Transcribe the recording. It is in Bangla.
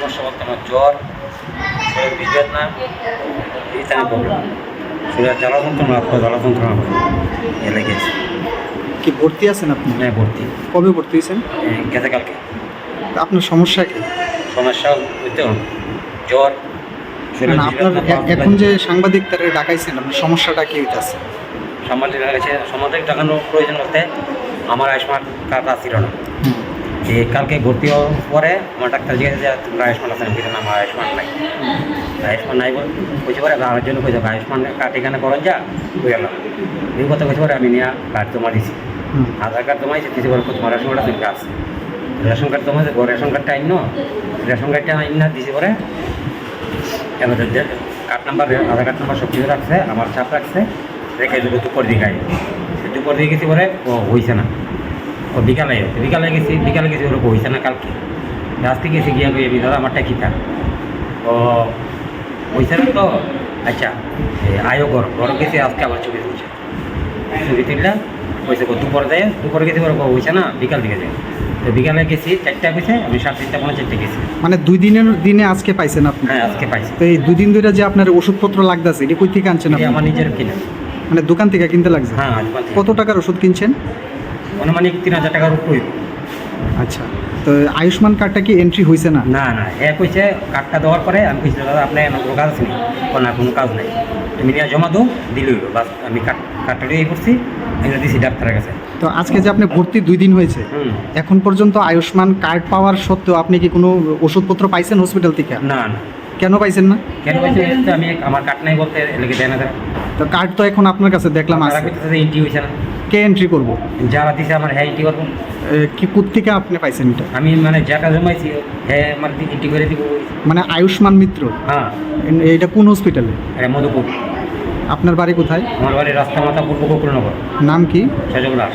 সমস্যা বলতে আমার জ্বর শরীর বিভেদ না এই টাইমে প্রবলেম শরীরে জ্বালা যন্ত্রণা পা জ্বালা যন্ত্রণা হয় এ লেগেছে কি ভর্তি আছেন আপনি? হ্যাঁ ভর্তি। কবে ভর্তি হয়েছেন? এ, গেছে কালকে। আপনার সমস্যা কি? সমস্যা হইতে জ্বর আপনার এখন যে সাংবাদিক তারা ডাকাইছেন আপনার সমস্যাটা কি হইতাছে? সামাজিক কাছে সামাজিক টাকানোর প্রয়োজন বলতে আমার আয়ুষ্মান কার্ড ছিল না। এই কালকে ভর্তি হওয়ার পরে আমার ডাক্তার জিজ্ঞাসা যে তোমরা আয়ুষ্মান আছে আমি আমার আয়ুষ্মান নাই। আয়ুষ্মান নাই বল কইতে পারে আমার জন্য হবে, আয়ুষ্মান কার্ড এখানে করেন যা হয়ে গেল এই কথা কইতে পারে আমি নিয়ে কার্ড জমা দিছি। আধার কার্ড জমা দিয়েছি দিতে পারে তোমার রেশন কার্ড তুমি আছে রেশন কার্ড জমা দেবো রেশন কার্ডটা আইন রেশন কার্ডটা আইন না দিতে পারে এবার যে card number Aadhaar card number সব কিছু রাখছে আমার ছাপ রাখছে রেখে দেবো দুপুর দিকে দুপুর দিকে গেছি পরে ও হইছে না। ও বিকালে বিকালে গেছি বিকালে গেছি ওরকম হইছে না কালকে। আজকে গেছি গিয়া কই আমি দাদা আমারটা কিতা। ও হইছে না তো আচ্ছা আয়ো ঘর ঘর গেছি আজকে আবার ছবি তুলছে। ছবি তুললাম হয়েছে দুপুর দেয় দুপুরে গেছি ওরকম হইছে না বিকাল দিকে যায়। তো বিকালে গেছি চারটা গেছে আমি সাড়ে তিনটা পনেরো চারটে গেছি। মানে দুই দিনের দিনে আজকে পাইছেন আপনি? হ্যাঁ আজকে পাইছি। তো এই দুই দিন ধরে যে আপনার ওষুধপত্র লাগতেছে এটা কই থেকে আনছেন আপনি? আমার নিজের কিনা। মানে দোকান থেকে কিনতে লাগছে? হ্যাঁ কত টাকার ওষুধ কিনছেন? অনুমানিক তিন হাজার টাকার উপর আচ্ছা তো আয়ুষ্মান কার্ডটা কি এন্ট্রি হয়েছে না? না না এ কইছে কার্ডটা দেওয়ার পরে আমি কইছি দাদা আপনার আমার কোনো কাজ নেই না কোনো কাজ নেই। তুমি নিয়ে জমা দো দিলে হইব। বাস আমি কার্ড কার্ডটা দিয়ে করছি আমি দিছি ডাক্তারের কাছে। তো আজকে যে আপনি ভর্তি দুই দিন হয়েছে এখন পর্যন্ত আয়ুষ্মান কার্ড পাওয়ার সত্ত্বেও আপনি কি কোনো ওষুধপত্র পাইছেন হসপিটাল থেকে? না না। কেন পাইছেন না? কেন পাইছেন আমি আমার কার্ড নাই বলতে লেগে দেয় না তো কার্ড তো এখন আপনার কাছে দেখলাম আছে। এন্ট্রি হয়েছে না। কে এন্ট্রি করব? যারা দিছে আমার হ্যাঁ এন্ট্রি করব। কি থেকে আপনি পাইছেন এটা? আমি মানে যাটা জমাইছি হ্যাঁ আমার এন্ট্রি করে দিব। মানে আয়ুষ্মান মিত্র? হ্যাঁ। এটা কোন হসপিটালে এটা মধুপুর। আপনার বাড়ি কোথায়? আমার বাড়ি রাস্তা মাথা পূর্ব গোকুলনগর। নাম কি? সজগলাস